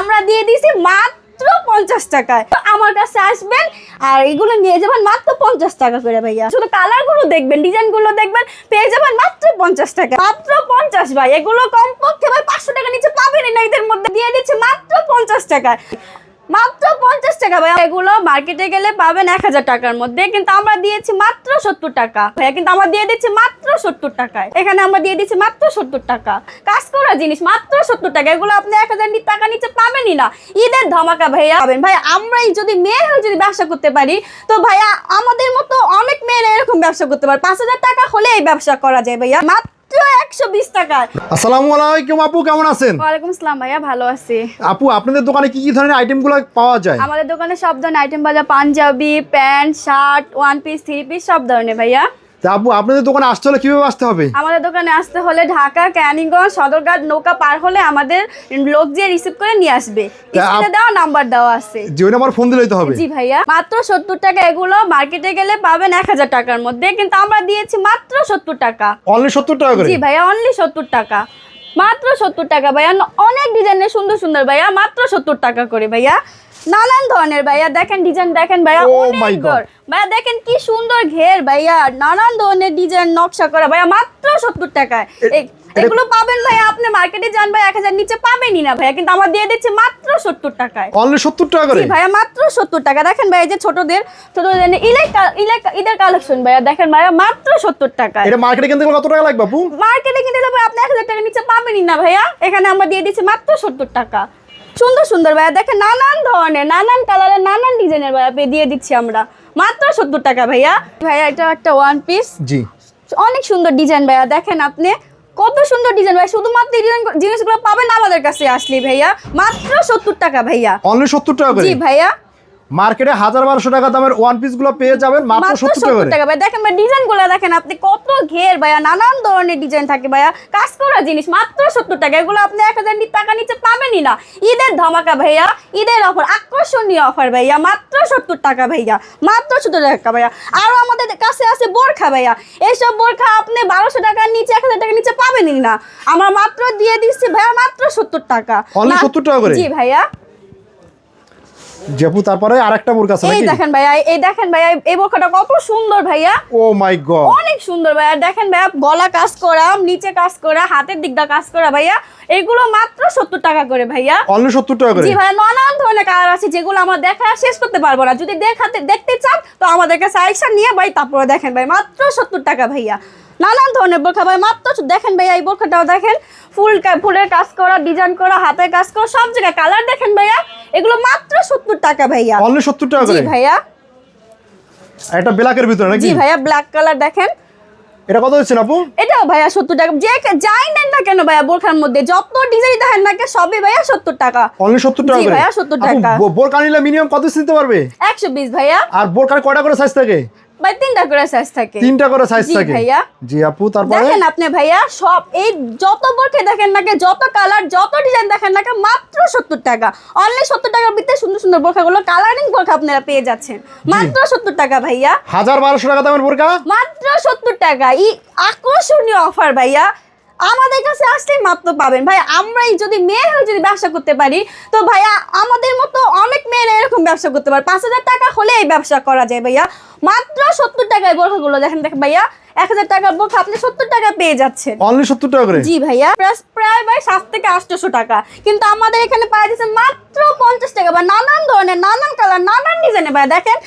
আমরা দিয়ে দিছি মাত্র পঞ্চাশ টাকায়। আমার কাছে আসবেন, আর এগুলো নিয়ে যাবেন মাত্র পঞ্চাশ টাকা করে ভাইয়া। শুধু কালারগুলো দেখবেন, ডিজাইনগুলো দেখবেন, পেয়ে যাবেন মাত্র পঞ্চাশ টাকা। মাত্র পঞ্চাশ ভাই, এগুলো কমপক্ষে ভাই পাঁচশো টাকা নিচে পাবেন না এদের মধ্যে। দিয়ে দিচ্ছে মাত্র পঞ্চাশ টাকায়। মাত্র পঞ্চাশ টাকা ভাইয়া। এগুলো মার্কেটে গেলে পাবেন এক হাজার টাকার মধ্যে, কিন্তু আমরা দিয়েছি মাত্র সত্তর টাকা। ভাইয়া, কিন্তু আমরা দিয়ে দিচ্ছি মাত্র সত্তর টাকায়। এখানে আমরা দিয়ে দিচ্ছি মাত্র সত্তর টাকা। কাজ করা জিনিস, মাত্র সত্তর টাকা। এগুলো আপনি এক হাজার টাকা নিচে পাবেনই না। ঈদের ধমাকা ভাইয়া পাবেন। ভাই আমরাই যদি মেয়ে হয়ে যদি ব্যবসা করতে পারি, তো ভাইয়া আমাদের মতো অনেক মেয়েরা এরকম ব্যবসা করতে পারে। পাঁচ হাজার টাকা হলে এই ব্যবসা করা যায় ভাইয়া। মাত্র টাকা। আসসালামু আলাইকুম আপু কেমন আছেন? ওয়ালাইকুম আসসালাম ভাইয়া ভালো আছি। আপু আপনাদের দোকানে কি কি ধরনের আইটেমগুলো পাওয়া যায়? আমাদের দোকানে সব ধরনের আইটেম পাওয়া যায়। Panjabi pant shirt one piece three piece সব ধরনের ভাইয়া। তা আপু আপনাদের দোকানে আসতে হলে কীভাবে আসতে হবে? আমাদের দোকানে আসতে হলে ঢাকা ক্যানিগঞ্জ সদরঘাট নৌকা পার হলে আমাদের লোক যে রিসিভ করে নিয়ে আসবে। দেওয়া নাম্বার দেওয়া আছে। যে ওই নাম্বার ফোন দিলেই তো হবে। জি ভাইয়া মাত্র সত্তর টাকা এগুলো মার্কেটে গেলে পাবেন এক হাজার টাকার মধ্যে কিন্তু আমরা দিয়েছি মাত্র সত্তর টাকা। অনলি সত্তর টাকা জি ভাইয়া অনলি সত্তর টাকা। মাত্র সত্তর টাকা ভাইয়া অনেক ডিজাইনের সুন্দর সুন্দর ভাইয়া মাত্র সত্তর টাকা করে ভাইয়া। নানান ধরনের ভাইয়া। দেখেন ডিজাইন দেখেন ভাইয়া Oh অনেক। ভাইয়া দেখেন কি সুন্দর ঘের ভাইয়া। নানান ধরনের ডিজাইন নকশা করা। ভাইয়া মাত্র সত্তর টাকায়। এগুলো পাবেন ভাইয়া আপনি মার্কেটে যান ভাই এক হাজার নিচে পাবেনই না ভাইয়া। কিন্তু আমার দিয়ে দিচ্ছে মাত্র সত্তর টাকায়। অনলি সত্তর টাকা করে? ভাইয়া মাত্র সত্তর টাকা। দেখেন ভাই যে ছোটদের ছোটদের ঈদের কালেকশন ভাইয়া। দেখেন ভাইয়া মাত্র সত্তর টাকায়। এটা মার্কেটে কিনতে গেলে কত টাকা লাগবে মার্কেটে কিনতে যাবে আপনি এক হাজার টাকা নিচে পাবেনই না ভাইয়া। এখানে আমরা দিয়ে দিচ্ছি মাত্র সত্তর টাকা। সুন্দর সুন্দর ভাইয়া দেখেন নানান ধরনের নানান কালারের নানান ডিজাইনের ভাইয়া পেয়ে দিয়ে দিচ্ছি আমরা। মাত্র সত্তর টাকা ভাইয়া। ভাইয়া এটা একটা ওয়ান পিস জি। অনেক সুন্দর ডিজাইন ভাইয়া দেখেন আপনি। কত সুন্দর ডিজাইন ভাই শুধুমাত্র জিনিসগুলো পাবেন আমাদের কাছে আসলি ভাইয়া। মাত্র সত্তর টাকা ভাইয়া। অনলি সত্তর টাকা ভাই। জি ভাইয়া। মার্কেটে হাজার বারোশো টাকা দামের ওয়ান পিসগুলো পেয়ে যাবেন মাত্র সত্তর টাকা সত্তর ভাই দেখেন ভাই ডিজাইনগুলো দেখেন আপনি কত ঘের ভাইয়া নানান ধরনের ডিজাইন থাকে ভাইয়া। কাজ করা জিনিস মাত্র সত্তর টাকা। এগুলো আপনি এক হাজার টাকা নিচে পাবেনই না। ঈদের ধমাকা ভাইয়া ঈদের অফার আকর্ষণীয় অফার ভাইয়া মাত্র সত্তর টাকা ভাইয়া মাত্র সত্তর টাকা ভাইয়া। আরও আমাদের কাছে আছে বোরখা ভাইয়া। এইসব বোরখা আপনি বারোশো টাকার নিচে এক হাজার টাকার নিচে পাবেনই না। আমরা মাত্র দিয়ে দিচ্ছি ভাইয়া মাত্র সত্তর টাকা। 70 টাকা জি ভাইয়া। জি আপু তারপরে আরেকটা বোরকা আছে এই দেখেন ভাইয়া এই দেখেন ভাইয়া এই কত সুন্দর ভাইয়া। Oh my God. অনেক সুন্দর ভাইয়া। দেখেন ভাইয়া গলা কাজ করা নিচে কাজ করা হাতের দিকটা কাজ করা ভাইয়া। এগুলো মাত্র সত্তর টাকা করে ভাইয়া। অনলি সত্তর টাকা করে? জি ভাইয়া নানান ধরনের কালার আছে যেগুলো আমরা দেখা শেষ করতে পারব না। যদি দেখাতে দেখতে চান তো আমাদের কাছে আইসা নিয়ে ভাই তারপরে দেখেন ভাই মাত্র সত্তর টাকা ভাইয়া। নানান ধরনের বোরখা ভাই মাত্র দেখেন ভাইয়া এই বোরখাটাও দেখেন। ফুল ফুলের কাজ করা ডিজাইন করা হাতে কাজ করা সব জায়গায় কালার দেখেন ভাইয়া। এগুলো মাত্র সত্তর টাকা ভাইয়া। অনলি সত্তর টাকা জি ভাইয়া। এটা ব্ল্যাকের ভিতরে নাকি? জি ভাইয়া ব্ল্যাক কালার দেখেন। এটা কত দিচ্ছেন আপু? এটাও ভাইয়া সত্তর টাকা। যে যাই নেন না কেন ভাইয়া বোরখার মধ্যে যত ডিজাইন দেখেন না সবই ভাইয়া সত্তর টাকা। অনলি সত্তর টাকা জি ভাইয়া, 70 টাকা। বোরকা নিলে মিনিমাম কত নিতে পারবে? একশো বিশ ভাইয়া। আর বোরকার কয়টা করে সাইজ থাকে? ভাই তিনটা করে সাইজ থাকে। তিনটা করে সাইজ থাকে। ভাইয়া। জি আপু তারপরে? দেখেন আপনি ভাইয়া সব এই যত বোরখে দেখেন না যত কালার যত ডিজাইন দেখেন না মাত্র সত্তর টাকা। অনলি সত্তর টাকার ভিতরে সুন্দর সুন্দর বোরখাগুলো কালারিং বোরখা আপনারা পেয়ে যাচ্ছেন। মাত্র সত্তর টাকা ভাইয়া। হাজার বারোশো টাকা দামের বোরখা? মাত্র সত্তর টাকা। ই আকর্ষণীয় অফার ভাইয়া। আমাদের কাছে আসলেই মাত্র পাবেন। ভাই আমরাই যদি মেয়ে হয়ে যদি ব্যবসা করতে পারি তো ভাইয়া আমাদের মতো অনেক মেয়েরা এরকম ব্যবসা করতে পারে। পাঁচ হাজার টাকা হলে এই ব্যবসা করা যায় ভাইয়া। মাত্র সত্তর টাকায় বোরখাগুলো দেখেন দেখেন ভাইয়া এক হাজার টাকার বোরখা আপনি সত্তর টাকা পেয়ে যাচ্ছেন। অনলি সত্তর টাকা করে? জি ভাইয়া প্রায় প্রায় ভাই সাত থেকে আটশোশো টাকা। কিন্তু আমাদের এখানে পাওয়া যাচ্ছে মাত্র পঞ্চাশ টাকা বা নানান ধরনের নানান কালার নানান ভাইয়া। দেখেন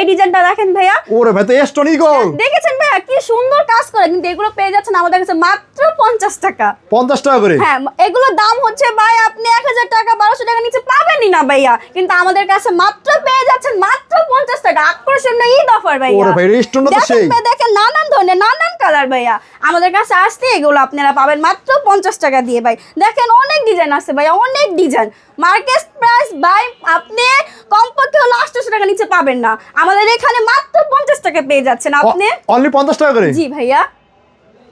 এই ডিজাইনটা দেখেন ভাইয়া। ওরে ভাই তো এস্টনি গোল দেখেছেন ভাইয়া কি সুন্দর কাজ করে কিন্তু এগুলো পেয়ে যাচ্ছেন আমাদের কাছে মাত্র পঞ্চাশ টাকা। পঞ্চাশ টাকা করে? হ্যাঁ এগুলোর দাম হচ্ছে ভাই আপনি এক হাজার টাকা বারোশো টাকা নিচে পাবেনই না ভাইয়া। কিন্তু আমাদের কাছে মাত্র পেয়ে যাচ্ছেন মাত্র পঞ্চাশ টাকা। আকর্ষণীয় ঈদ অফার ভাইয়া। ওরে ভাই রেস্টুরেন্ট তো দেখেন সেই। দেখেন নানান ধরনের নানান কালার ভাইয়া। আমাদের কাছে আসতে এগুলো আপনারা পাবেন মাত্র পঞ্চাশ টাকা দিয়ে ভাই। দেখেন অনেক ডিজাইন আছে ভাইয়া অনেক ডিজাইন মার্কেট প্রাইস ভাই আপনি কমপক্ষে হলো আটশোশো টাকা নিচে পাবেন না। আমাদের এখানে মাত্র পঞ্চাশ টাকা পেয়ে যাচ্ছেন। আপনি? অনলি পঞ্চাশ টাকা করে? জি ভাইয়া।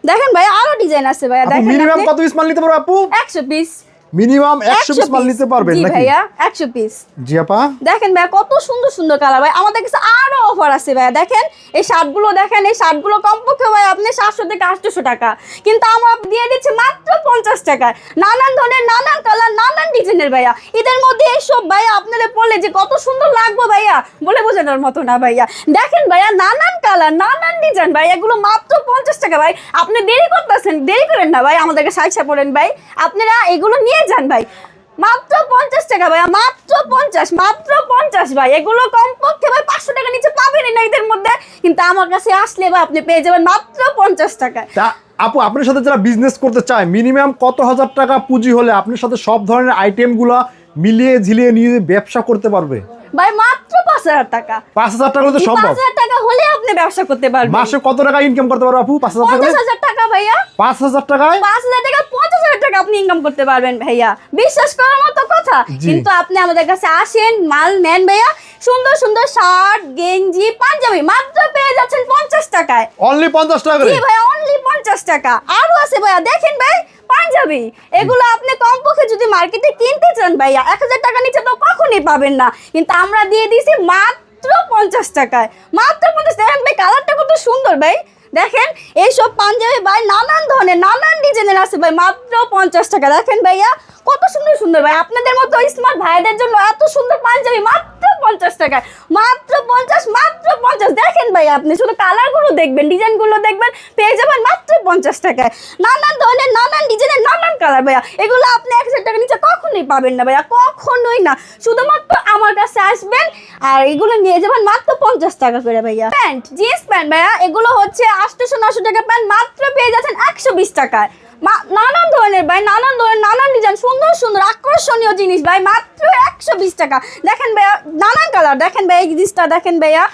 দেখেন ভাই আরও ডিজাইন আছে ভাইয়া। দেখেন মিনিমাম কত পিস মাল নিতে পারব আপু? একশো পিস মিনিমাম একশো পিস মাল নিতে পারবেন নাকি? ভাইয়া একশো পিস জি আপা। দেখেন ভাই কত সুন্দর সুন্দর কালার ভাই। আমাদের কাছে আরও অফার আছে ভাই দেখেন এই শার্টগুলো দেখেন এই শার্টগুলো কমপক্ষে ভাই আপনি সাতশো থেকে আটশোশো টাকা। কিন্তু আমরা দিয়ে দিচ্ছি মাত্র পঞ্চাশ টাকায়। নানান ধরনের নানান কালার নানান ডিজাইনের ভাইয়া। এদের মধ্যে এইসব ভাইয়া আপনাদের পড়লে যে কত সুন্দর লাগবে ভাইয়া বলে বোঝানোর মতো না ভাইয়া। দেখেন ভাইয়া নানান কালার নানান ডিজাইন ভাই এগুলো মাত্র পঞ্চাশ টাকা ভাই। আপনি দেরি করতেছেন দেরি করেন না ভাই। আমাদেরকে সাইসা পড়েন ভাই। আপনারা এগুলো নিয়ে যান ভাই। মাত্র পঞ্চাশ টাকা ভাই মাত্র পঞ্চাশ মাত্র পঞ্চাশ ভাই। এগুলো কমপক্ষে ভাই পাঁচশো টাকা নিচে পাবেন না এদের মধ্যে। কিন্তু আমার কাছে আসলে ভাই আপনি পেয়ে যাবেন মাত্র পঞ্চাশ টাকায়। আপু, আপনার সাথে যারা বিজনেস করতে চায় মিনিমাম কত হাজার টাকা পুঁজি হলে আপনার সাথে সব ধরনের আইটেমগুলো মিলিয়ে ঝিলিয়ে নিয়ে ব্যবসা করতে পারবে? ভাই মাত্র পাঁচ হাজার টাকা। পাঁচ হাজার টাকা হলে সম্ভব। পাঁচ হাজার টাকা হলে আপনি ব্যবসা করতে পারবেন। মাসে কত টাকা ইনকাম করতে পারবে আপু? পাঁচ হাজার টাকা পঞ্চাশ হলে? হাজার টাকা ভাইয়া। পাঁচ হাজার টাকায়? পাঁচ হাজার টাকা পঞ্চাশ হাজার টাকা আপনি ইনকাম করতে পারবেন ভাইয়া। বিশ্বাস করার মতো কথা। কিন্তু আপনি আমাদের কাছে আসেন মাল নেন ভাইয়া। সুন্দর সুন্দর শার্ট গেঞ্জি পাঞ্জাবি মাত্র পেয়ে যাচ্ছেন পঞ্চাশ টাকায়। অনলি পঞ্চাশ টাকা করে? জি ভাই অনলি পঞ্চাশ টাকা। আরও আছে ভাইয়া দেখেন ভাই। পাঞ্জাবি? এগুলো আপনি কমপক্ষে যদি মার্কেটে কিনতে চান ভাইয়া, এক হাজার টাকা নিচে তো কখনই পাবেন না। কিন্তু আমরা দিয়ে দিয়েছি মাত্র পঞ্চাশ টাকায়। মাত্র পঞ্চাশ দেখেন ভাই, কালারটা কত সুন্দর ভাই। দেখেন, এইসব পাঞ্জাবি ভাই, নানান ধরনের, নানান ডিজাইনের আছে ভাই, মাত্র পঞ্চাশ টাকা। দেখেন ভাইয়া, কত সুন্দর সুন্দর ভাই। আপনাদের মতো স্মার্ট ভাইদের জন্য এত সুন্দর পাঞ্জাবি মাত্র পঞ্চাশ টাকায়। মাত্র পঞ্চাশ মাত্র পঞ্চাশ। দেখেন ভাই আপনি, শুধু কালারগুলো দেখবেন, ডিজাইনগুলো দেখবেন, পেয়ে যাবেন মাত্র পঞ্চাশ টাকায়। নানান ধরনের, নানান ডিজাইনের, নানান কালার ভাইয়া। এগুলো আপনি এক হাজার টাকা নিচে কখনোই পাবেন না ভাইয়া, কখনোই না। শুধুমাত্র আমার কাছে আসবেন আর এগুলো নিয়ে যাবেন মাত্র পঞ্চাশ টাকা করে ভাইয়া। প্যান্ট, জিন্স প্যান্ট ভাইয়া, এগুলো হচ্ছে আটশোশো, নশো টাকা প্যান্ট মাত্র পেয়ে যাচ্ছেন একশো বিশ টাকায়। নানান ধরনের ভাই, নানান ধরনের, নানান ডিজাইন, সুন্দর সুন্দর, আকর্ষণীয় জিনিস ভাই, মাত্র বিশ টাকা। দেখেন ভাইয়া নানান কালার। দেখেন ভাই এই জিনিসটা দেখেন ভাইয়া।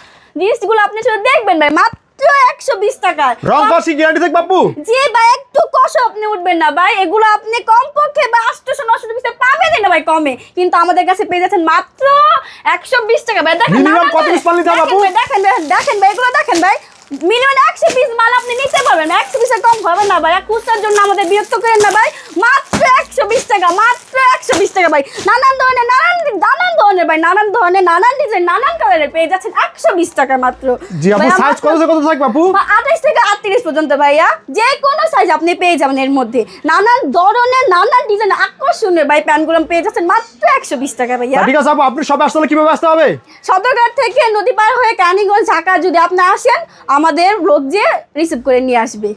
জিনিসগুলো আপনি শুধু দেখবেন ভাই মাত্র একশো বিশ টাকায়। রং কষি গ্যারান্টি থাকবে আপু? জি ভাই একটু কষে আপনি উঠবেন না ভাই। এগুলো আপনি কমপক্ষে বা আটশোশো নশো পিসে পাবেনই না ভাই কমে। কিন্তু আমাদের কাছে পেয়ে যাচ্ছেন মাত্র একশো বিশ টাকা। ভাই দেখেন দেখেন আপু? দেখেন ভাই দেখেন ভাই এগুলো দেখেন ভাই। মিনিমাম একশো পিস মাল আপনি নিতে পারবেন। একশো পিসের কম হবে না ভাই। খুচরার জন্য আমাদের বিরক্ত করেন না ভাই। মাত্র একশো বিশ টাকা মাত্র একশো বিশ টাকা ভাই। নানান ধরনের নানান নানান ধরনের ভাই নানান ধরনের নানান ডিজাইন নানান কালারের পেয়ে যাচ্ছেন একশো বিশ টাকা মাত্র। জি আপু সাইজ কত থেকে কত থাকবে আপু? আঠাশ থেকে আটত্রিশ পর্যন্ত ভাইয়া। যে কোনো সাইজ আপনি পেয়ে যাবেন এর মধ্যে। নানান ধরনের নানান ডিজাইন আকর্ষণীয় ভাই প্যান্টগুলো পেয়ে যাচ্ছেন মাত্র একশো বিশ টাকা ভাইয়া। ঠিক আছে আপু আপনি সব আসলে কীভাবে আসতে হবে? সদরঘাট থেকে নদী পার হয়ে ক্যানিগঞ্জ ঢাকা যদি আপনি আসেন আমাদের লোক যে রিসিভ করে নিয়ে আসবে।